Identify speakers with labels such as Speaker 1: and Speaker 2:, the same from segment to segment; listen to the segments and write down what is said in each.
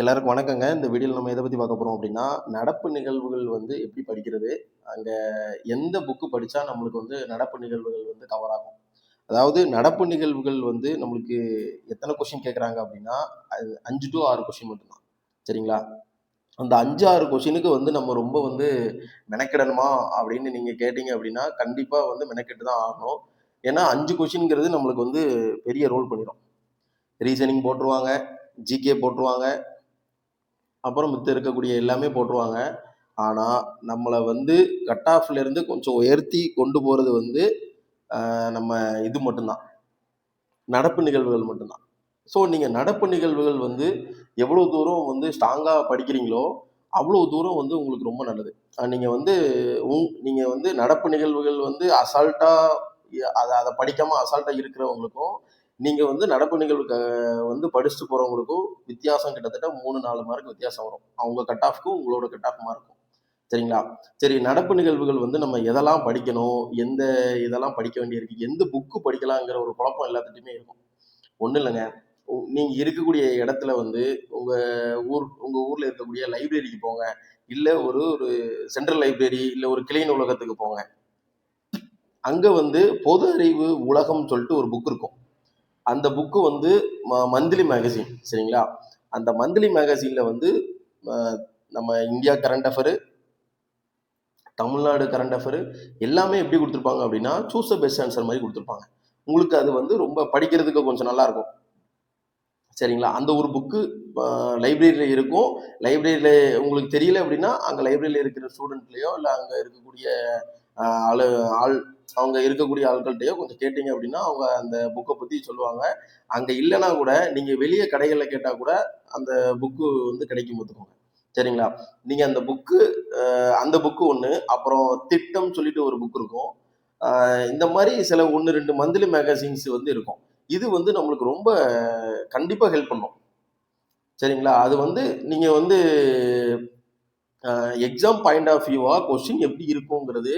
Speaker 1: எல்லாருக்கும் வணக்கங்க. இந்த வீடியோவில் நம்ம எதை பற்றி பார்க்க போகிறோம் அப்படின்னா நடப்பு நிகழ்வுகள் வந்து எப்படி படிக்கிறது? அங்கே எந்த புக்கு படித்தா நம்மளுக்கு வந்து நடப்பு நிகழ்வுகள் வந்து கவர் ஆகும்? அதாவது நடப்பு நிகழ்வுகள் வந்து நம்மளுக்கு எத்தனை கொஸ்டின் கேட்குறாங்க அப்படின்னா அது அஞ்சு டூ ஆறு கொஸ்டின் மட்டும்தான் சரிங்களா? அந்த அஞ்சு ஆறு கொஷினுக்கு வந்து நம்ம ரொம்ப வந்து மெனக்கெடணுமா? அப்படின்னு நீங்கள் கேட்டீங்க அப்படின்னா கண்டிப்பாக வந்து மெனக்கெட்டு தான் ஆகணும். ஏன்னா அஞ்சு கொஷின்ங்கிறது நம்மளுக்கு வந்து பெரிய ரோல் பண்ணிடும் ரீசனிங் போட்டுருவாங்க, ஜிகே போட்டுருவாங்க. அப்புறம் மித்த இருக்கக்கூடிய எல்லாமே போட்டுருவாங்க. ஆனால் நம்மளை வந்து கட் ஆஃப்லேருந்து கொஞ்சம் உயர்த்தி கொண்டு போகிறது வந்து, நம்ம இது மட்டும்தான் நடப்பு நிகழ்வுகள் மட்டும்தான் ஸோ, நீங்கள் நடப்பு நிகழ்வுகள் வந்து எவ்வளோ தூரம் வந்து ஸ்ட்ராங்காக படிக்கிறீங்களோ, அவ்வளோ தூரம் வந்து உங்களுக்கு ரொம்ப நல்லது. நீங்கள் வந்து உங் நீங்கள் வந்து நடப்பு நிகழ்வுகள் வந்து அசால்ட்டாக அதை அதை படிக்காமல் அசால்ட்டாக இருக்கிறவங்களுக்கும், நீங்க வந்து நடப்பு நிகழ்வு க வந்து படிச்சுட்டு போறவங்களுக்கும் வித்தியாசம் கிட்டத்தட்ட 3, 4 மார்க் வித்தியாசம் வரும். அவங்க கட் ஆஃப்க்கும் உங்களோட கட் ஆஃப் மார்க்கும். சரிங்களா? சரி நடப்பு நிகழ்வுகள் வந்து நம்ம எதெல்லாம் படிக்கணும்? எந்த இதெல்லாம் படிக்க வேண்டியிருக்கு? எந்த புக்கு படிக்கலாங்கிற ஒரு குழப்பம் எல்லாத்துட்டையுமே இருக்கும். ஒன்றும் இல்லைங்க நீங்கள் இருக்கக்கூடிய இடத்துல வந்து உங்கள் ஊர் உங்கள் ஊரில் இருக்கக்கூடிய லைப்ரரிக்கு போங்க. இல்லை ஒரு ஒரு சென்ட்ரல் லைப்ரரி, இல்லை ஒரு கிளை நூலகத்துக்கு போங்க. அங்கே வந்து பொது அறிவு உலகம் சொல்லிட்டு ஒரு புக் இருக்கும். அந்த புக்கு வந்து ம மந்த்லி மேகசின் சரிங்களா? அந்த மந்த்லி மேகசினில் வந்து நம்ம India current affair Tamil Nadu current affair எல்லாமே எப்படி கொடுத்துருப்பாங்க அப்படின்னா சூஸ் அ பெஸ்ட் ஆன்சர் மாதிரி கொடுத்துருப்பாங்க உங்களுக்கு அது வந்து ரொம்ப படிக்கிறதுக்கு கொஞ்சம் நல்லா இருக்கும். சரிங்களா? அந்த ஒரு புக்கு லைப்ரரியில் இருக்கும். லைப்ரரியில் உங்களுக்கு தெரியல அப்படின்னா அங்கே லைப்ரரியில் இருக்கிற ஸ்டூடெண்ட்லேயோ இல்லை அங்கே இருக்கக்கூடிய ஆளு ஆள் அவங்க இருக்கக்கூடிய ஆட்கள்கிட்டயோ கொஞ்சம் கேட்டீங்க அப்படின்னா அவங்க அந்த புக்கை பத்தி சொல்லுவாங்க. அங்க இல்லைன்னா கூட, நீங்க வெளியே கடைகளில் கேட்டா கூட, அந்த புக்கு வந்து கிடைக்கும் பார்த்துக்கோங்க சரிங்களா? நீங்க அந்த புக்கு அந்த புக்கு ஒண்ணு. அப்புறம் திட்டம் சொல்லிட்டு ஒரு புக் இருக்கும். இந்த மாதிரி சில 1, 2 மந்த்லி மேகசின்ஸ் வந்து இருக்கும். இது வந்து நம்மளுக்கு ரொம்ப கண்டிப்பாக ஹெல்ப் பண்ணும். சரிங்களா? அது வந்து நீங்கள் வந்து எக்ஸாம் பாயிண்ட் ஆஃப் வியூவாக கொஸ்டின் எப்படி இருக்குங்கிறது,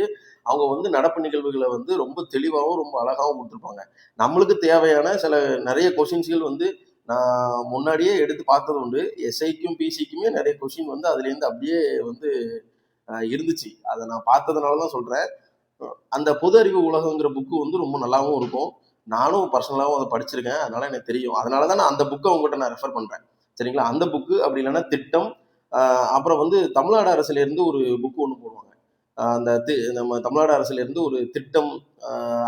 Speaker 1: அவங்க வந்து நடப்பு நிகழ்வுகளை வந்து ரொம்ப தெளிவாகவும் ரொம்ப அழகாகவும் கொடுத்துருப்பாங்க நம்மளுக்கு தேவையான சில நிறைய கொஸ்டின்ஸ்கள் வந்து நான் முன்னாடியே எடுத்து பார்த்தது உண்டு. எஸ்ஐக்கும், பிசிக்குமே நிறைய கொஷின் வந்து அதுலேருந்து அப்படியே வந்து இருந்துச்சு. அதை நான் பார்த்ததுனால தான் சொல்கிறேன் அந்த பொது அறிவு உலகங்கிற புக்கு வந்து ரொம்ப நல்லாவும் இருக்கும். நானும் பர்சனலாகவும் அதை படிச்சிருக்கேன். அதனால எனக்கு தெரியும். அதனால தான் நான் அந்த புக்கை அவங்ககிட்ட நான் ரெஃபர் பண்ணுறேன் சரிங்களா? அந்த புக்கு அப்படி இல்லைன்னா திட்டம், அப்புறம் வந்து தமிழ்நாடு அரசுலேருந்து ஒரு புக் ஒன்று போடுவாங்க. அந்த தி நம்ம தமிழ்நாடு அரசுலேருந்து ஒரு திட்டம்,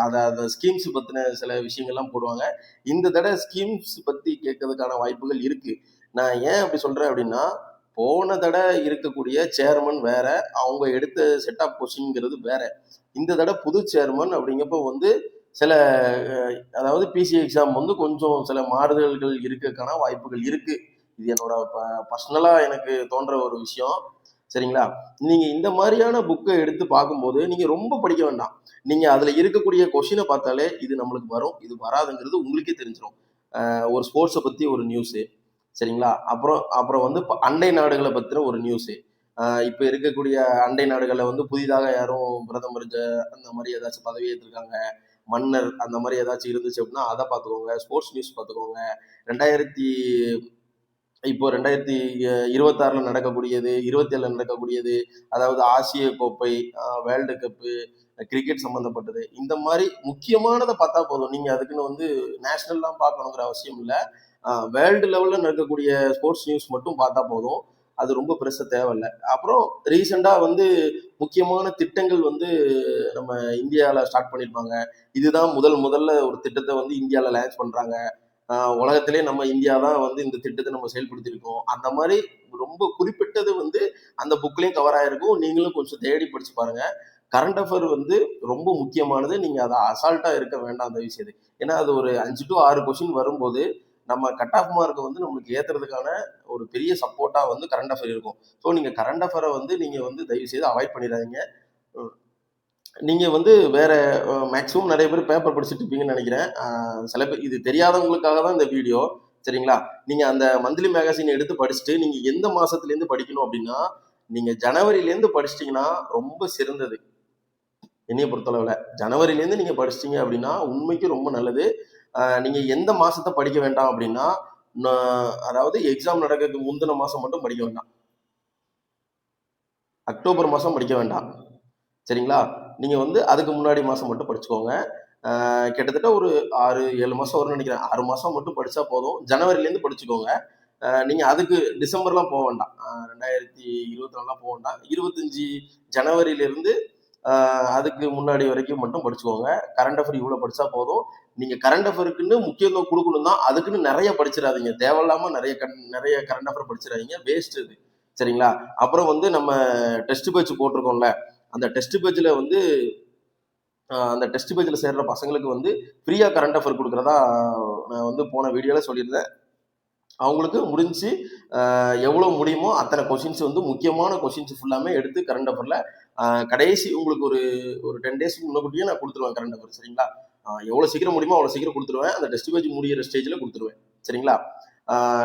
Speaker 1: அதை அந்த ஸ்கீம்ஸ் பற்றின சில விஷயங்கள்லாம் போடுவாங்க. இந்த தடவை ஸ்கீம்ஸ் பற்றி கேட்கறதுக்கான வாய்ப்புகள் இருக்குது நான் ஏன் அப்படி சொல்கிறேன் அப்படின்னா போன தடவை இருக்கக்கூடிய சேர்மன் வேற. அவங்க எடுத்த செட் ஆஃப் கொஸ்டின்ங்கிறது வேற. இந்த தடவை புது சேர்மன் அப்படிங்கப்போ வந்து சில அதாவது பிசி எக்ஸாம் வந்து கொஞ்சம் சில மாறுதல்கள் இருக்கக்கான வாய்ப்புகள் இருக்குது இது என்னோட ப பர்சனலா எனக்கு தோன்ற ஒரு விஷயம். சரிங்களா? நீங்க இந்த மாதிரியான புக்கை எடுத்து பார்க்கும்போது, நீங்க ரொம்ப படிக்க வேண்டாம். நீங்க அதுல இருக்கக்கூடிய கொஷினை பார்த்தாலே, இது நம்மளுக்கு வரும், இது வராதுங்கிறது உங்களுக்கே தெரிஞ்சிடும் ஒரு ஸ்போர்ட்ஸை பத்தி ஒரு நியூஸு. சரிங்களா? அப்புறம் அப்புறம் வந்து ப அண்டை நாடுகளை பத்தின ஒரு நியூஸு. இப்போ இப்ப இருக்கக்கூடிய அண்டை நாடுகளில் வந்து புதிதாக யாரும் பிரதமர் ஜ அந்த மாதிரி ஏதாச்சும் பதவி ஏற்றிருக்காங்க மன்னர் அந்த மாதிரி ஏதாச்சும் இருந்துச்சு அப்படின்னா அதை பார்த்துக்கோங்க. ஸ்போர்ட்ஸ் நியூஸ் பார்த்துக்கோங்க. 2000 இப்போ 2026ல நடக்கக்கூடியது, 27ல நடக்கக்கூடியது, அதாவது ஆசிய கோப்பை, வேர்ல்டு கப்பு, கிரிக்கெட் சம்மந்தப்பட்டது. இந்த மாதிரி முக்கியமானதை பார்த்தா போதும். நீங்க அதுக்குன்னு வந்து நேஷனல்லாம் பார்க்கணுங்கிற அவசியம் இல்லை வேர்ல்டு லெவல்ல நடக்கக்கூடிய ஸ்போர்ட்ஸ் நியூஸ் மட்டும் பார்த்தா போதும். அது ரொம்ப பெருசாக தேவையில்லை அப்புறம் ரீசெண்டாக வந்து முக்கியமான திட்டங்கள் வந்து நம்ம இந்தியாவில் ஸ்டார்ட் பண்ணியிருப்பாங்க. இதுதான் முதல் முதல்ல ஒரு திட்டத்தை வந்து இந்தியாவில் லான்ச் பண்ணுறாங்க உலகத்திலே நம்ம இந்தியா தான் வந்து இந்த திட்டத்தை நம்ம செயல்படுத்தியிருக்கோம். அந்த மாதிரி ரொம்ப குறிப்பிட்டது வந்து அந்த புக்லேயும் கவர் ஆயிருக்கும். நீங்களும் கொஞ்சம் தேடி படிச்சு பாருங்க. கரண்ட் அஃபேர் வந்து ரொம்ப முக்கியமானது. நீங்க அதை அசால்ட்டா இருக்க வேண்டாம் தயவு செய்து. ஏன்னா, அது ஒரு அஞ்சு டூ ஆறு கொஸ்டின் வரும்போது, நம்ம கட் ஆஃப் மார்க்கை வந்து நம்மளுக்கு ஏத்துறதுக்கான ஒரு பெரிய சப்போர்ட்டா வந்து கரண்ட் அஃபேர் இருக்கும். ஸோ, நீங்க கரண்ட் அஃபேரை வந்து நீங்க வந்து தயவு செய்து அவாய்ட் பண்ணிடாதீங்க நீங்கள் நீங்க வந்து வேற மேக்சிமம் மேக்ஸிமம் பேர் பேப்பர் படிச்சுட்டு இருப்பீங்கன்னு நினைக்கிறேன் சில பேர் இது தெரியாதவங்களுக்காக தான் இந்த வீடியோ. சரிங்களா? நீங்க அந்த மந்த்லி மேகசின் எடுத்து படிச்சுட்டு, நீங்க எந்த மாதத்துலேருந்து படிக்கணும் அப்படின்னா நீங்க ஜனவரிலேருந்து படிச்சிட்டீங்கன்னா, ரொம்ப சிறந்தது. என்னைய பொறுத்தளவுல. ஜனவரிலேருந்து நீங்க படிச்சிட்டீங்க அப்படின்னா உண்மைக்கும் ரொம்ப நல்லது. நீங்கள் நீங்க எந்த மாதத்தை படிக்க வேண்டாம் அப்படின்னா அதாவது எக்ஸாம் நடக்கிறதுக்கு முந்தின மாதம் மட்டும் படிக்க வேண்டாம் அக்டோபர் மாதம் படிக்க வேண்டாம் சரிங்களா நீங்கள் வந்து அதுக்கு முன்னாடி மாதம் மட்டும் படிச்சுக்கோங்க. கிட்டத்தட்ட ஒரு ஆறு ஏழு மாதம் வரும்னு நினைக்கிறேன். ஆறு மாதம் மட்டும் படித்தா போதும். ஜனவரிலேருந்து படிச்சுக்கோங்க. நீங்கள் அதுக்கு டிசம்பர்லாம் போக வேண்டாம். ரெண்டாயிரத்தி இருபத்தி நாலாம் போக வேண்டாம். இருபத்தஞ்சி ஜனவரியிலேருந்து அதுக்கு முன்னாடி வரைக்கும் மட்டும் படிச்சுக்கோங்க. கரண்ட் அஃபேர் இவ்வளோ படித்தா போதும். நீங்கள் கரண்ட் அஃபேருக்குன்னு முக்கியத்துவம் கொடுக்கணும் தான். அதுக்குன்னு நிறைய படிச்சிடாதீங்க. தேவையில்லாமல் நிறைய கண் நிறைய கரண்ட் அஃபேர் படிச்சிடாதீங்க. வேஸ்ட் இது. சரிங்களா? அப்புறம் வந்து நம்ம டெஸ்ட் பேட்ச் போட்டிருக்கோம்ல. அந்த டெஸ்ட் பேஜில் வந்து அந்த டெஸ்ட் பேஜில் சேர்ற பசங்களுக்கு வந்து ஃப்ரீயாக கரண்ட் அஃபேர் கொடுக்குறதா நான் வந்து போன வீடியோவில் சொல்லியிருந்தேன். அவங்களுக்கு முடிஞ்சு எவ்வளோ முடியுமோ அத்தனை கொஷின்ஸ் வந்து முக்கியமான கொஷின்ஸ் ஃபுல்லாமே எடுத்து கரண்ட் அஃபரில் கடைசி உங்களுக்கு ஒரு ஒரு டென் டேஸ் முன்னக்கூட்டியே நான் கொடுத்துருவேன் கரண்ட் அஃபர் சரிங்களா? எவ்வளோ சீக்கிரம் முடியுமோ அவ்வளோ சீக்கிரம் கொடுத்துருவேன். அந்த டெஸ்ட் பேஜ் முடிகிற ஸ்டேஜ்ல கொடுத்துருவேன் சரிங்களா?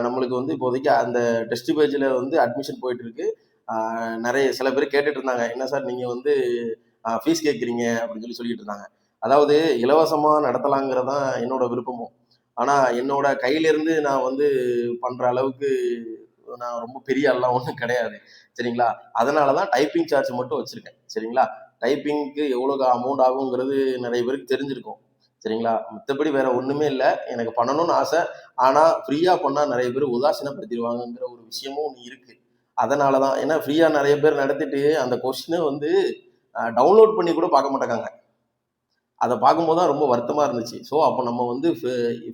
Speaker 1: நம்மளுக்கு வந்து இப்போதைக்கு அந்த டெஸ்ட் பேஜில் வந்து அட்மிஷன் போயிட்டு இருக்கு. நிறைய சில பேர் கேட்டுட்டு இருந்தாங்க என்ன சார் நீங்க வந்து ஃபீஸ் கேட்குறீங்க? அப்படின்னு சொல்லி சொல்லிட்டு இருந்தாங்க அதாவது இலவசமா நடத்தலாங்கிறதான் என்னோட விருப்பமும். ஆனா என்னோட கையிலேருந்து நான் வந்து பண்ற அளவுக்கு நான் ரொம்ப பெரிய ஆள்லாம் ஒன்றும் கிடையாது. சரிங்களா? அதனால தான் டைப்பிங் சார்ஜ் மட்டும் வச்சிருக்கேன். சரிங்களா? டைப்பிங்க்கு எவ்வளோ அமௌண்ட் ஆகுங்கிறது நிறைய பேருக்கு தெரிஞ்சிருக்கும். சரிங்களா? மற்றபடி வேற ஒண்ணுமே இல்லை. எனக்கு பண்ணணும்னு ஆசை. ஆனா ஃப்ரீயா பண்ணா நிறைய பேர் உதாசீனப்படுத்திடுவாங்கங்கிற ஒரு விஷயமும் ஒன்று இருக்கு. அதனால தான் ஏன்னா ஃப்ரீயாக நிறைய பேர் நடத்திட்டு அந்த கொஸ்டினை வந்து டவுன்லோட் பண்ணி கூட பார்க்க மாட்டேங்காங்க. அதை பார்க்கும்போது தான் ரொம்ப வருத்தமாக இருந்துச்சு. ஸோ அப்போ நம்ம வந்து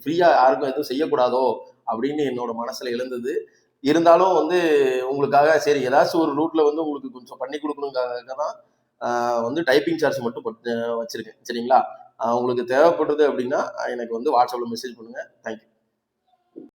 Speaker 1: ஃப்ரீயாக யாருக்கும் எதுவும் செய்யக்கூடாதோ அப்படின்னு என்னோட மனசில் எழுந்தது. இருந்தாலும் வந்து உங்களுக்காக சரி ஏதாச்சும் ஒரு ரூட்டில் வந்து உங்களுக்கு கொஞ்சம் பண்ணி கொடுக்கணுங்காக தான் வந்து டைப்பிங் சார்ஜ் மட்டும் வச்சுருக்கேன். சரிங்களா? உங்களுக்கு தேவைப்படுது அப்படின்னா எனக்கு வந்து வாட்ஸ்அப்பில் மெசேஜ் பண்ணுங்கள் தேங்க்யூ